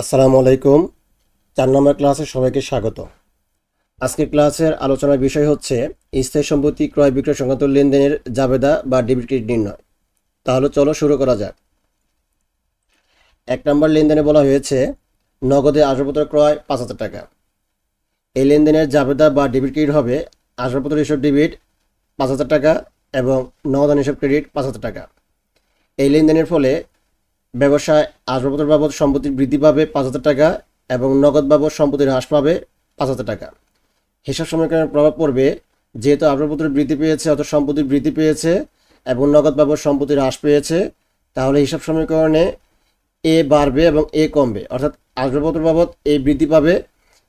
আসসালামু আলাইকুম। চার নম্বর ক্লাসে সবাইকে স্বাগত। আজকের ক্লাসের আলোচনার বিষয় হচ্ছে, স্থায়ী সম্পত্তি ক্রয় বিক্রয় সংক্রান্ত লেনদেনের জাবেদা বা ডেবিট ক্রেডিট নির্ণয়। তাহলে চলো শুরু করা যাক। এক নম্বর লেনদেনে বলা হয়েছে, নগদে আসবাবপত্র ক্রয় পাঁচ হাজার টাকা। এই লেনদেনের জাবেদা বা ডেবিট ক্রেডিট হবে আসবাবপত্র হিসাব ডেবিট পাঁচ হাজার টাকা এবং নগদান হিসাব ক্রেডিট পাঁচ হাজার টাকা। এই লেনদেনের ফলে ব্যবসায় আসবাবপত্র বাবদ সম্পত্তি বৃদ্ধি পাবে পাঁচ হাজার টাকা এবং নগদ বাবদ সম্পত্তি হ্রাস পাবে পাঁচ হাজার টাকা। হিসাব সমীকরণের প্রভাব পড়বে, যেহেতু আসবাবপত্র বৃদ্ধি পেয়েছে অর্থাৎ সম্পত্তি বৃদ্ধি পেয়েছে এবং নগদ বাবদ সম্পত্তি হ্রাস পেয়েছে, তাহলে হিসাব সমীকরণে এ বাড়বে এবং এ কমবে। অর্থাৎ আসবাবপত্র বাবদ এ বৃদ্ধি পাবে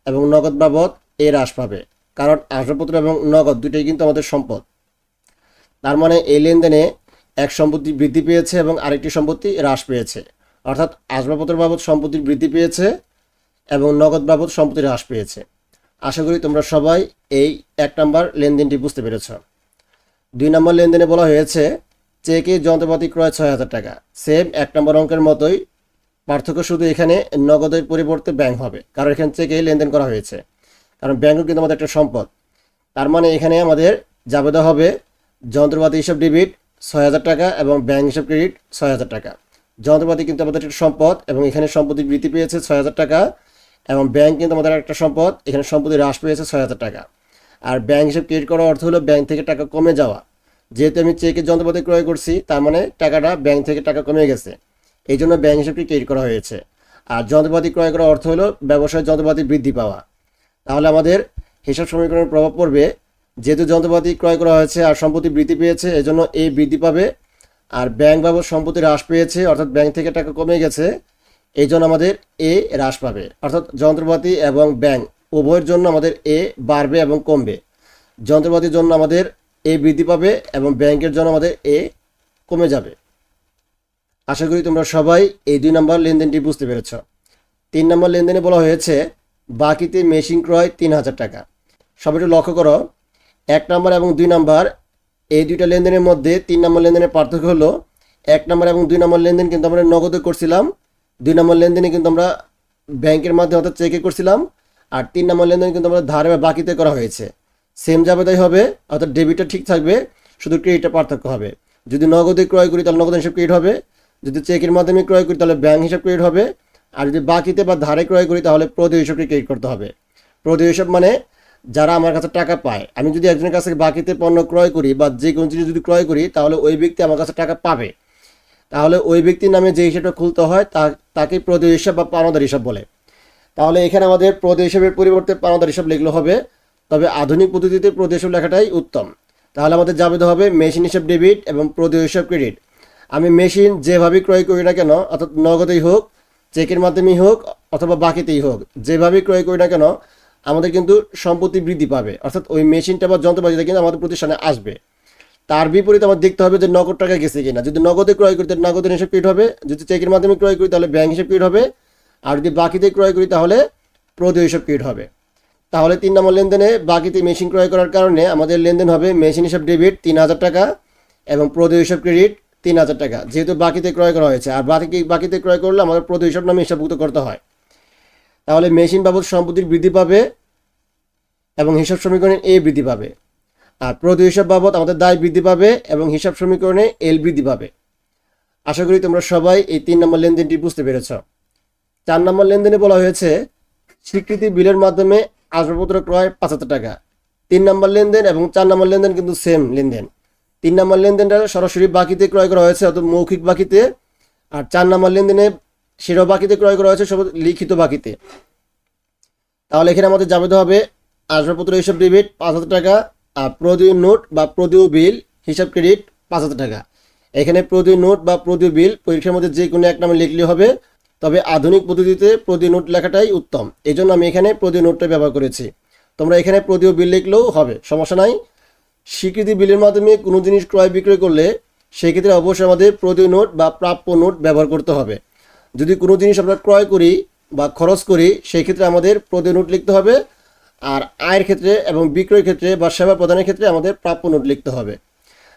এবং নগদ বাবদ এ হ্রাস পাবে। কারণ আসবাবপত্র এবং নগদ দুটোই কিন্তু আমাদের সম্পদ। তার মানে এই লেনদেনে এক সম্পত্তি বৃদ্ধি পেয়েছে এবং আরেকটি সম্পত্তি হ্রাস পেয়েছে। অর্থাৎ আসবাবপত্র বাবদ সম্পত্তির বৃদ্ধি পেয়েছে এবং নগদ বাবদ সম্পত্তি হ্রাস পেয়েছে। আশা করি তোমরা সবাই এই এক নম্বর লেনদেনটি বুঝতে পেরেছ। দুই নম্বর লেনদেনে বলা হয়েছে, চেকে যন্ত্রপাতি ক্রয় ছয় হাজার টাকা। সেম এক নম্বর অঙ্কের মতোই পার্থক্য শুধু এখানে নগদের পরিবর্তে ব্যাংক হবে, কারণ এখানে চেকে লেনদেন করা হয়েছে। কারণ ব্যাংকও কিন্তু আমাদের একটা সম্পদ। তার মানে এখানে আমাদের জাবেদা হবে যন্ত্রপাতি, হিসাব, ডেবিট ছয় হাজার টাকা এবং ব্যাংক হিসাব ক্রেডিট ছয় হাজার টাকা। যন্ত্রপাতি কিন্তু আমাদের একটা সম্পদ এবং এখানে সম্পত্তি বৃদ্ধি পেয়েছে ছয় হাজার টাকা এবং ব্যাংক কিন্তু আমাদের একটা সম্পদ, এখানে সম্পত্তি হ্রাস পেয়েছে ছয় হাজার টাকা। আর ব্যাংক হিসাব ক্রেডিট করার অর্থ হলো ব্যাংক থেকে টাকা কমে যাওয়া। যেহেতু আমি চেকের যন্ত্রপাতি ক্রয় করছি, তার মানে টাকাটা ব্যাংক থেকে টাকা কমে গেছে। এই জন্য ব্যাংক হিসাবটি ক্রেডিট করা হয়েছে। আর যন্ত্রপাতি ক্রয় করার অর্থ হলো ব্যবসায় যন্ত্রপাতি বৃদ্ধি পাওয়া। তাহলে আমাদের হিসাব সমীকরণের প্রভাব পড়বে যেহেতু যন্ত্রপাতি ক্রয় করা হয়েছে আর সম্পত্তি বৃদ্ধি পেয়েছে, এজন্য এ বৃদ্ধি পাবে। আর ব্যাংক বাবদ সম্পত্তি হ্রাস পেয়েছে, অর্থাৎ ব্যাংক থেকে টাকা কমে গেছে এই জন্য আমাদের এ হ্রাস পাবে। অর্থাৎ যন্ত্রপাতি এবং ব্যাংক উভয়ের জন্য আমাদের এ বাড়বে এবং কমবে। যন্ত্রপাতির জন্য আমাদের এ বৃদ্ধি পাবে এবং ব্যাংকের জন্য আমাদের এ কমে যাবে। আশা করি তোমরা সবাই এই দুই নম্বর লেনদেনটি বুঝতে পেরেছ। তিন নম্বর লেনদেনে বলা হয়েছে, বাকিতে মেশিন ক্রয় তিন হাজার টাকা। সবাই একটু লক্ষ্য করো এক নম্বর এবং দুই নম্বর, এই দুইটা লেনদেনের মধ্যে তিন নম্বর লেনদেনের পার্থক্য হলো, এক নম্বর এবং দুই নম্বর লেনদেন কিন্তু আমরা নগদে করছিলাম, দুই নম্বর লেনদেনে কিন্তু আমরা ব্যাংকের মাধ্যমে অর্থাৎ চেকে করছিলাম, আর তিন নম্বর লেনদেন কিন্তু আমরা ধারে বা বাকিতে করা হয়েছে। সেম যাবে তাই হবে, অর্থাৎ ডেবিটটা ঠিক থাকবে, শুধু ক্রেডিটটা পার্থক্য হবে। যদি নগদে ক্রয় করি তাহলে নগদ হিসাব ক্রেডিট হবে, যদি চেকের মাধ্যমে ক্রয় করি তাহলে ব্যাংক হিসাব ক্রেডিট হবে, আর যদি বাকিতে বা ধারে ক্রয় করি তাহলে প্রদেয় হিসাবটি ক্রেডিট করতে হবে। প্রদেয় হিসাব মানে যারা আমার কাছে টাকা পায়, আমি যদি একজনের কাছ বাকিতে পণ্য ক্রয় করি বা যে কোনো জিনিস যদি ক্রয় করি, তাহলে ওই ব্যক্তি আমার কাছে টাকা পাবে। তাহলে ওই ব্যক্তির নামে যে হিসাবটা খুলতে হয়, তা, তাকে প্রদেয় হিসাব বা পাওনাদার হিসাব বলে। তাহলে এখানে আমাদের প্রদেয় হিসাবের পরিবর্তে পাওনাদার হিসাব লিখলে হবে, তবে আধুনিক পদ্ধতিতে প্রদেয় হিসাব লেখাটাই উত্তম। তাহলে আমাদের যাবে হবে মেশিন হিসাব ডেবিট এবং প্রদেয় হিসাব ক্রেডিট। আমি মেশিন যেভাবেই ক্রয় করি না কেন, অর্থাৎ নগদেই হোক, চেকের মাধ্যমেই হোক, অথবা বাকিতেই হোক যেভাবেই ক্রয় করি না কেন আমাদের কিন্তু সম্পত্তি বৃদ্ধি পাবে। অর্থাৎ ওই মেশিনটা বা যন্ত্রপাতিটা কিন্তু আমাদের প্রতিষ্ঠানে আসবে। তার বিপরীতে আমার দেখতে হবে যে নগদ টাকা গেছে কিনা। যদি নগদে ক্রয় করি, তাহলে নগদের হিসাব ক্রেডিট হবে। যদি চেকের মাধ্যমে ক্রয় করি, তাহলে ব্যাংক হিসাব ক্রেডিট হবে। আর যদি বাকিতে ক্রয় করি, তাহলে প্রদেয় হিসাব ক্রেডিট হবে। তাহলে তিন নম্বর লেনদেনে বাকিতে মেশিন ক্রয় করার কারণে আমাদের লেনদেন হবে মেশিন হিসাব ডেবিট তিন হাজার টাকা এবং প্রদেয় হিসাব ক্রেডিট তিন হাজার টাকা। যেহেতু বাকিতে ক্রয় করা হয়েছে, আর বাকি বাকিতে ক্রয় করলে আমাদের প্রদেয় হিসাব নামে হিসাবভুক্ত করতে হয়। তাহলে মেশিন বাবদ সম্পত্তির বৃদ্ধি পাবে। এবং হিসাব সমীকরণে এ বৃদ্ধি পাবে। আর প্রতি হিসাব বাবদ আমাদের দায় বৃদ্ধি পাবে এবং হিসাব সমীকরণে এল বৃদ্ধি পাবে। আশা করি তোমরা সবাই এই তিন নম্বর লেনদেনটি বুঝতে পেরেছ। চার নম্বর লেনদেনে বলা হয়েছে, স্বীকৃতি বিলের মাধ্যমে আসবাবপত্র ক্রয় পাঁচ হাজার টাকা। তিন নম্বর লেনদেন এবং চার নম্বর লেনদেন কিন্তু সেম লেনদেন। তিন নম্বর লেনদেনটা সরাসরি বাকিতে ক্রয় করা হয়েছে, অর্থাৎ মৌখিক বাকিতে। আর চার নম্বর লেনদেনে সেটাও বাকিতে ক্রয় করা হয়েছে সব লিখিত বাকিতে। তাহলে এখানে আমাদের যাবে হবে আসবাবপত্র, হিসাব ডেবিট পাঁচ হাজার টাকা, আর প্রদীয় নোট বা প্রদীয় বিল হিসাব ক্রেডিট পাঁচ হাজার টাকা। এখানে প্রদীয় নোট বা প্রদীয় বিল পরীক্ষার মধ্যে যে কোনো এক নামে লিখলে হবে, তবে আধুনিক পদ্ধতিতে প্রদীয় নোট লেখাটাই উত্তম। এই জন্য আমি এখানে প্রদীয় নোটটা ব্যবহার করেছি। তোমরা এখানে প্রদীয় বিল লিখলেও হবে, সমস্যা নাই। স্বীকৃতি বিলের মাধ্যমে কোনো জিনিস ক্রয় বিক্রয় করলে সেক্ষেত্রে অবশ্যই আমাদের প্রদীয় নোট বা প্রাপ্য নোট ব্যবহার করতে হবে। যদি কোনো জিনিস আমরা ক্রয় করি বা খরচ করি সেই ক্ষেত্রে আমাদের প্রদীয় নোট লিখতে হবে আর আয়ের ক্ষেত্রে এবং বিক্রয়ের ক্ষেত্রে বা সেবা প্রদানের ক্ষেত্রে আমাদের প্রাপ্য নোট লিখতে হবে।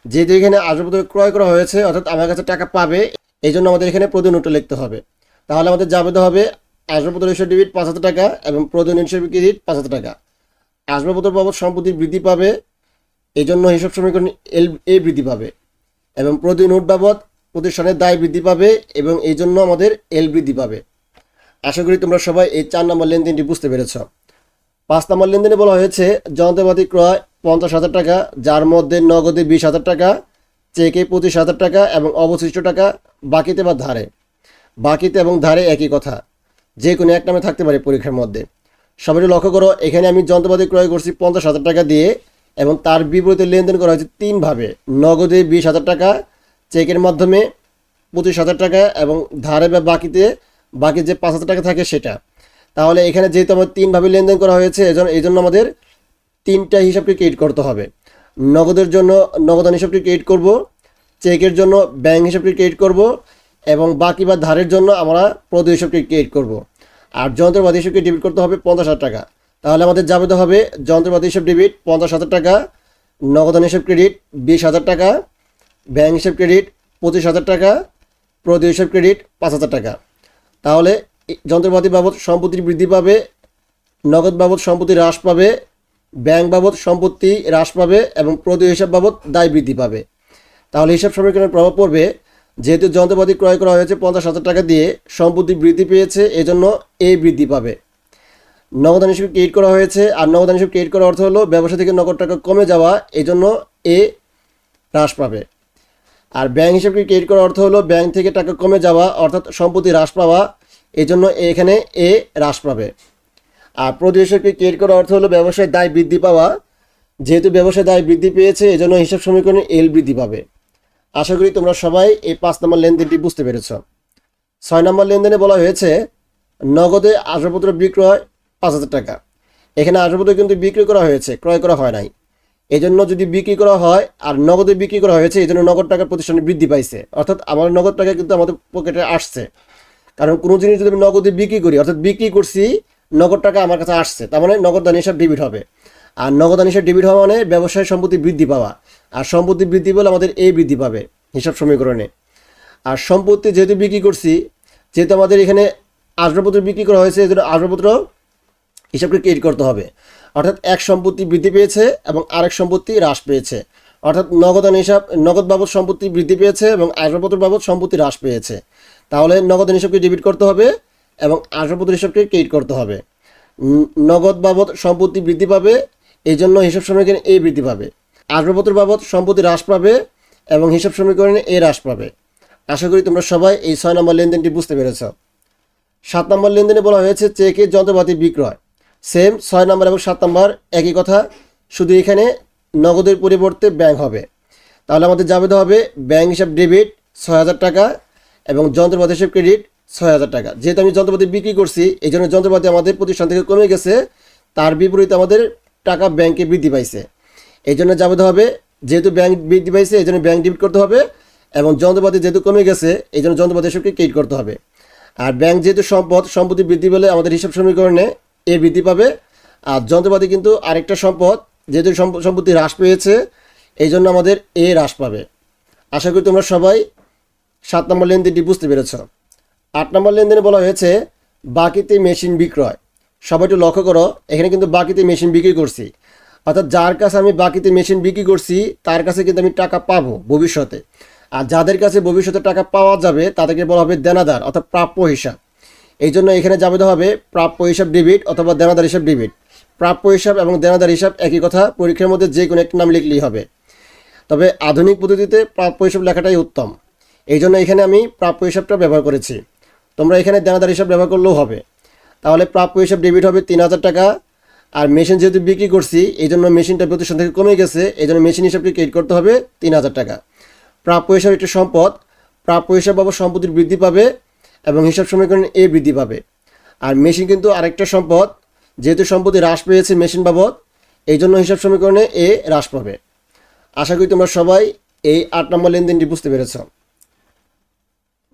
যেহেতু এখানে আসবাবপত্র ক্রয় করা হয়েছে, অর্থাৎ আমার কাছে টাকা পাবে এই জন্য আমাদের এখানে প্রতি নোটটা লিখতে হবে। তাহলে আমাদের যাবে হবে আসবাবপত্র হিসেবে ডেবিট পাঁচ হাজার টাকা এবং প্রয়োজনীয় হিসেবে ক্রেডিট পাঁচ হাজার টাকা। আসবাবপত্র বাবদ সম্পত্তি বৃদ্ধি পাবে এই জন্য হিসাব সমীকরণ এল, এ বৃদ্ধি পাবে। এবং প্রতি নোট বাবদ প্রতিষ্ঠানের দায় বৃদ্ধি পাবে এবং এই জন্য আমাদের এল বৃদ্ধি পাবে। আশা করি তোমরা সবাই এই চার নম্বর লেনদেনটি বুঝতে পেরেছ। পাঁচ নম্বর লেনদেনে বলা হয়েছে যন্ত্রপাতি ক্রয় পঞ্চাশ হাজার টাকা, যার মধ্যে নগদে বিশ হাজার টাকা, চেকে পঁচিশ হাজার টাকা এবং অবশিষ্ট টাকা বাকিতে বা ধারে। বাকিতে এবং ধারে একই কথা। যে কোনো এক নামে থাকতে পারে পরীক্ষার মধ্যে। সবাই লক্ষ্য করো, এখানে আমি যন্ত্রপাতি ক্রয় করছি পঞ্চাশ হাজার টাকা দিয়ে এবং তার বিপরীতে লেনদেন করা হয়েছে তিনভাবে। নগদে বিশ হাজার টাকা, চেকের মাধ্যমে পঁচিশ হাজার টাকা এবং ধারে বা বাকিতে, বাকি যে পাঁচ হাজার টাকা থাকে সেটা। তাহলে এখানে যেহেতু আমার তিনভাবে লেনদেন করা হয়েছে এজন্য এই জন্য আমাদের তিনটা হিসাবকে ক্রিয়েট করতে হবে। নগদের জন্য নগদান হিসাবটি ক্রিয়েট করব, চেকের জন্য ব্যাংক হিসাবটি ক্রিয়েট করব, এবং বাকি বা ধারের জন্য আমরা প্রদ হিসাবটি ক্রিয়েট করব। আর যন্ত্রপাতি হিসাবকে ডেবিট করতে হবে পঞ্চাশ হাজার টাকা। তাহলে আমাদের যাবে হবে, যন্ত্রপাতি হিসাব ডেবিট পঞ্চাশ হাজার টাকা, নগদান হিসাব ক্রেডিট বিশ হাজার টাকা ব্যাংক হিসাব ক্রেডিট পঁচিশ হাজার টাকা প্রতি হিসাব ক্রেডিট পাঁচ হাজার টাকা। তাহলে যন্ত্রপাতি বাবদ সম্পত্তি বৃদ্ধি পাবে, নগদ বাবদ সম্পত্তি হ্রাস পাবে, ব্যাংক বাবদ সম্পত্তি হ্রাস পাবে এবং প্রতি হিসাব বাবদ দায় বৃদ্ধি পাবে। তাহলে হিসাব সমীকরণের প্রভাব পড়বে, যেহেতু যন্ত্রপাতি ক্রয় করা হয়েছে পঞ্চাশ হাজার টাকা দিয়ে, সম্পত্তি বৃদ্ধি পেয়েছে, এজন্য এ বৃদ্ধি পাবে। নগদান হিসেবে ক্রিয়েট করা হয়েছে, আর নগদান হিসেবে ক্রিয়েট করার অর্থ হলো ব্যবসা থেকে নগদ টাকা কমে যাওয়া এই জন্য এ হ্রাস পাবে। আর ব্যাংক হিসেবে ক্রিয়েট করার অর্থ হলো ব্যাংক থেকে টাকা কমে যাওয়া, অর্থাৎ সম্পত্তি হ্রাস পাওয়া এই জন্য এখানে এ হ্রাস পাবে। আর প্রতি হিসেবে ক্রিয়েট করার অর্থ হলো ব্যবসায় দায় বৃদ্ধি পাওয়া। যেহেতু ব্যবসায় দায় বৃদ্ধি পেয়েছে, এজন্য হিসাব সমীকরণে এল বৃদ্ধি পাবে। আশা করি তোমরা সবাই এই পাঁচ নম্বর লেনদেনটি বুঝতে পেরেছ। ছয় নম্বর লেনদেনে বলা হয়েছে, নগদে আসবাবপত্র বিক্রয় পাঁচ হাজার টাকা। এখানে আসবাবপত্র কিন্তু বিক্রি করা হয়েছে, ক্রয় করা হয় নাই। এই জন্য যদি বিক্রি করা হয় আর নগদে বিক্রি করা হয়েছে এই জন্য নগদ টাকা প্রতিষ্ঠানে বৃদ্ধি পাইছে। অর্থাৎ আমার নগদ টাকা কিন্তু আমাদের পকেটে আসছে। কারণ কোনো জিনিস যদি আমি নগদে বিক্রি করি, অর্থাৎ বিক্রি করছি, নগদ টাকা আমার কাছে আসছে, তার মানে নগদ দান হিসাব ডেবিট হবে। আর নগদ দান হিসাব ডেবিট হওয়া মানে ব্যবসায় সম্পত্তি বৃদ্ধি পাওয়া। আর সম্পত্তি বৃদ্ধি পেলে আমাদের এই বৃদ্ধি পাবে হিসাব সমীকরণে। আর সম্পত্তি যেহেতু বিক্রি করছি, যেহেতু আমাদের এখানে আসবাবপত্র বিক্রি করা হয়েছে এই জন্য আসবাবপত্র হিসাবকে ক্রিয়েট করতে হবে। অর্থাৎ এক সম্পত্তি বৃদ্ধি পেয়েছে এবং আরেক সম্পত্তি হ্রাস পেয়েছে। অর্থাৎ নগদান হিসাব, নগদ বাবদ সম্পত্তি বৃদ্ধি পেয়েছে এবং আসবাবপত্র বাবদ সম্পত্তি হ্রাস পেয়েছে। তাহলে নগদ হিসাবকে ডেবিট করতে হবে এবং আসবাবপত্র হিসাবকে ক্রেডিট করতে হবে। নগদ বাবদ সম্পত্তি বৃদ্ধি পাবে এই জন্য হিসাব সমীকরণে এ বৃদ্ধি পাবে। আসবাবপত্র বাবদ সম্পত্তি হ্রাস পাবে এবং হিসাব সমীকরণে এ হ্রাস পাবে। আশা করি তোমরা সবাই এই ছয় নম্বর লেনদেনটি বুঝতে পেরেছ। সাত নম্বর লেনদেনে বলা হয়েছে চেকের যন্ত্রপাতি বিক্রয়। সেম ছয় নম্বর এবং সাত নম্বর একই কথা, শুধু এখানে নগদের পরিবর্তে ব্যাংক হবে। তাহলে আমাদের যাবে হবে, ব্যাংক হিসাব ডেবিট ছয় হাজার টাকা এবং যন্ত্রপাতি হিসাব ক্রেডিট ছয় হাজার টাকা। যেহেতু আমি যন্ত্রপাতি বিক্রি করছি, এই জন্য যন্ত্রপাতি আমাদের প্রতিষ্ঠান থেকে কমে গেছে। তার বিপরীতে আমাদের টাকা ব্যাংকে বৃদ্ধি পাইছে। এই জন্য যাবে হবে, যেহেতু ব্যাংক বৃদ্ধি পাইছে, এই জন্য ব্যাংক ডেবিট করতে হবে এবং যন্ত্রপাতি যেহেতু কমে গেছে, এই জন্য যন্ত্রপাতি হিসাবকে ক্রেডিট করতে হবে। আর ব্যাংক যেহেতু সম্পদ, সম্পত্তি বৃদ্ধি পেলে আমাদের হিসাব সমীকরণে এ বৃদ্ধি পাবে। আর যন্ত্রপাতি কিন্তু আরেকটা সম্পদ, যেহেতু সম্প- সম্পত্তি হ্রাস পেয়েছে, এই জন্য আমাদের এ হ্রাস পাবে। আশা করি তোমরা সবাই সাত নম্বর লেনদেনটি বুঝতে পেরেছ। আট নম্বর লেনদেনে বলা হয়েছে, বাকিতে মেশিন বিক্রয়। সবাই একটু লক্ষ্য করো, এখানে কিন্তু বাকিতে মেশিন বিক্রি করছি। অর্থাৎ যার কাছে আমি বাকিতে মেশিন বিক্রি করছি, তার কাছে কিন্তু আমি টাকা পাবো ভবিষ্যতে। আর যাদের কাছে ভবিষ্যতে টাকা পাওয়া যাবে, তাদেরকে বলা হবে দেনাদার অর্থাৎ প্রাপ্য হিসাব। এই জন্য এখানে যাবে হবে, প্রাপ্য হিসাব ডেবিট অথবা দেনাদার হিসাব ডেবিট। প্রাপ্য হিসাব এবং দেনাদার হিসাব একই কথা, পরীক্ষার মধ্যে যে কোনো একটা নাম লিখলেই হবে। তবে আধুনিক পদ্ধতিতে প্রাপ্য হিসাব লেখাটাই উত্তম। এই জন্য এখানে আমি প্রাপ্য হিসাবটা ব্যবহার করেছি। তোমরা এখানে দেনাদার হিসাব ব্যবহার করলেও হবে। তাহলে প্রাপ্য হিসাব ডেবিট হবে তিন হাজার টাকা। আর মেশিন যেহেতু বিক্রি করছি এই জন্য মেশিনটা প্রতিষ্ঠান থেকে কমে গেছে। এই জন্য মেশিন হিসাবটি ক্রেডিট করতে হবে তিন হাজার টাকা। প্রাপ্য হিসাব একটি সম্পদ। প্রাপ্য হিসাব বাবদ সম্পত্তির বৃদ্ধি পাবে এবং হিসাব সমীকরণে এ বৃদ্ধি পাবে। আর মেশিন কিন্তু আরেকটা সম্পদ। যেহেতু সম্পত্তি হ্রাস পেয়েছে মেশিন বাবদ এই জন্য হিসাব সমীকরণে এ হ্রাস পাবে। আশা করি তোমরা সবাই এই আট নম্বর লেনদেনটি বুঝতে পেরেছ।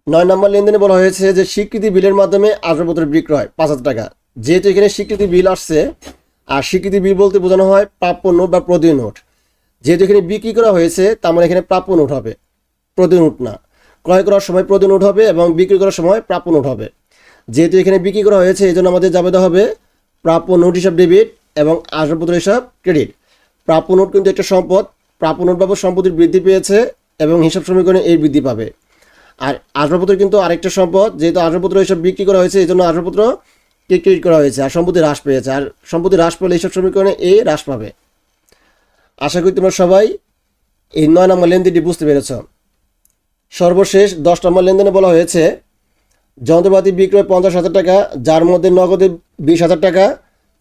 নয় নম্বর লেনদেনে বলা হয়েছে যে স্বীকৃতি বিলের মাধ্যমে আসবাবপত্র বিক্রয় পাঁচ হাজার টাকা। যেহেতু এখানে স্বীকৃতি বিল আসছে, আর স্বীকৃতি বিল বলতে বোঝানো হয় প্রাপ্য নোট বা প্রদীয় নোট। যেহেতু এখানে বিক্রি করা হয়েছে, তার মানে এখানে প্রাপ্য নোট হবে, প্রদীয় নোট না। ক্রয় করার সময় প্রদীয় নোট হবে এবং বিক্রি করার সময় প্রাপ্য নোট হবে। যেহেতু এখানে বিক্রি করা হয়েছে, এই জন্য আমাদের জাবেদা হবে প্রাপ্য নোট হিসাব ডেবিট এবং আসবাবপত্র হিসাব ক্রেডিট। প্রাপ্য নোট কিন্তু একটা সম্পদ, প্রাপ্য নোট বাবদ সম্পত্তির বৃদ্ধি পেয়েছে এবং হিসাব সমীকরণে এই বৃদ্ধি পাবে। আর আসবাবপত্র কিন্তু আরেকটা সম্পদ, যেহেতু আসবাবপত্র এইসব বিক্রি করা হয়েছে, এই জন্য আসবাবপত্র ক্রেডিট করা হয়েছে আর সম্পত্তি হ্রাস পেয়েছে। আর সম্পত্তি হ্রাস পেলে এইসব সমীকরণে এ হ্রাস পাবে। আশা করি তোমরা সবাই এই নয় নম্বর লেনদেনটি বুঝতে পেরেছ। সর্বশেষ দশ নম্বর লেনদেনে বলা হয়েছে, যন্ত্রপাতি বিক্রয় পঞ্চাশ হাজার টাকা, যার মধ্যে নগদে বিশ হাজার টাকা,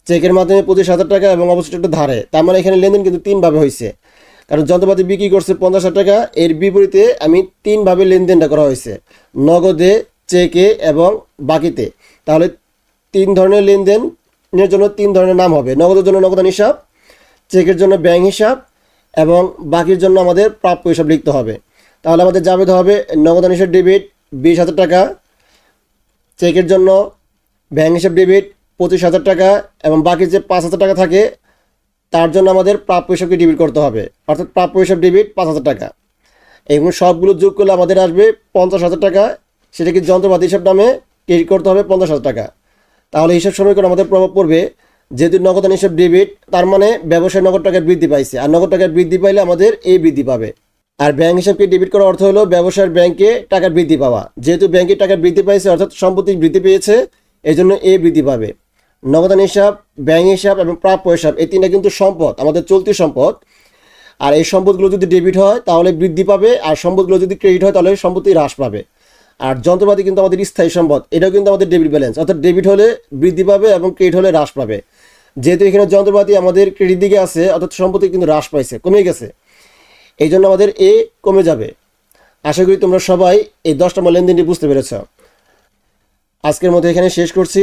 চেকের মাধ্যমে পঁচিশ হাজার টাকা এবং অবশিষ্টটা ধারে। তার মানে এখানে লেনদেন কিন্তু তিনভাবে হয়েছে। কারণ যন্ত্রপাতি বিক্রি করছে পঞ্চাশ টাকা। এর বিপরীতে আমি তিনভাবে লেনদেনটা করা হয়েছে, নগদে, চেকে এবং বাকিতে। তাহলে তিন ধরনের লেনদেনের জন্য তিন ধরনের নাম হবে। নগদের জন্য নগদান হিসাব, চেকের জন্য ব্যাংক হিসাব এবং বাকির জন্য আমাদের প্রাপ্য হিসাব লিখতে হবে। তাহলে আমাদের জাবেদ হবে, নগদান হিসাব ডেবিট বিশ হাজার টাকা, চেকের জন্য ব্যাংক হিসাব ডেবিট পঁচিশ হাজার টাকা এবং বাকি যে পাঁচ হাজার টাকা থাকে তার জন্য আমাদের প্রাপ্য হিসাবকে ডেবিট করতে হবে। অর্থাৎ প্রাপ্য হিসাব ডেবিট পাঁচ হাজার টাকা। এবং সবগুলো যোগ করলে আমাদের আসবে পঞ্চাশ হাজার টাকা। সেটাকে যন্ত্রপাতি হিসাব নামে ক্রেডিট করতে হবে পঞ্চাশ হাজার টাকা। তাহলে হিসাব সমীকরণ আমাদের প্রভাব পড়বে। যেহেতু নগদান হিসাব ডেবিট তার মানে ব্যবসায় নগদ টাকার বৃদ্ধি পাইছে। আর নগদ টাকার বৃদ্ধি পাইলে আমাদের এই বৃদ্ধি পাবে। আর ব্যাংক হিসাবকে ডেবিট করার অর্থ হলো ব্যবসার ব্যাংকে টাকার বৃদ্ধি পাওয়া। যেহেতু ব্যাংকে টাকা বৃদ্ধি পাইছে, অর্থাৎ সম্পত্তি বৃদ্ধি পেয়েছে এই জন্য এ বৃদ্ধি পাবে। নগদান হিসাব, ব্যাংক হিসাব এবং প্রাপ্য হিসাব, এই তিনটা কিন্তু সম্পদ, আমাদের চলতি সম্পদ। আর এই সম্পদগুলো যদি ডেবিট হয়, তাহলে বৃদ্ধি পাবে, আর সম্পদগুলো যদি ক্রেডিট হয়, তাহলে সম্পত্তি হ্রাস পাবে। আর যন্ত্রপাতি কিন্তু আমাদের স্থায়ী সম্পদ, এটাও কিন্তু আমাদের ডেবিট ব্যালেন্স অর্থাৎ ডেবিট হলে বৃদ্ধি পাবে এবং ক্রেডিট হলে হ্রাস পাবে। যেহেতু এখানে যন্ত্রপাতি আমাদের ক্রেডিট দিকে আছে, অর্থাৎ সম্পত্তি কিন্তু হ্রাস পাইছে, কমে গেছে। এই জন্য আমাদের এ কমে যাবে। আশা করি তোমরা সবাই এই দশটা নম্বর লেনদেনটি বুঝতে পেরেছ। আজকের মতো এখানে শেষ করছি।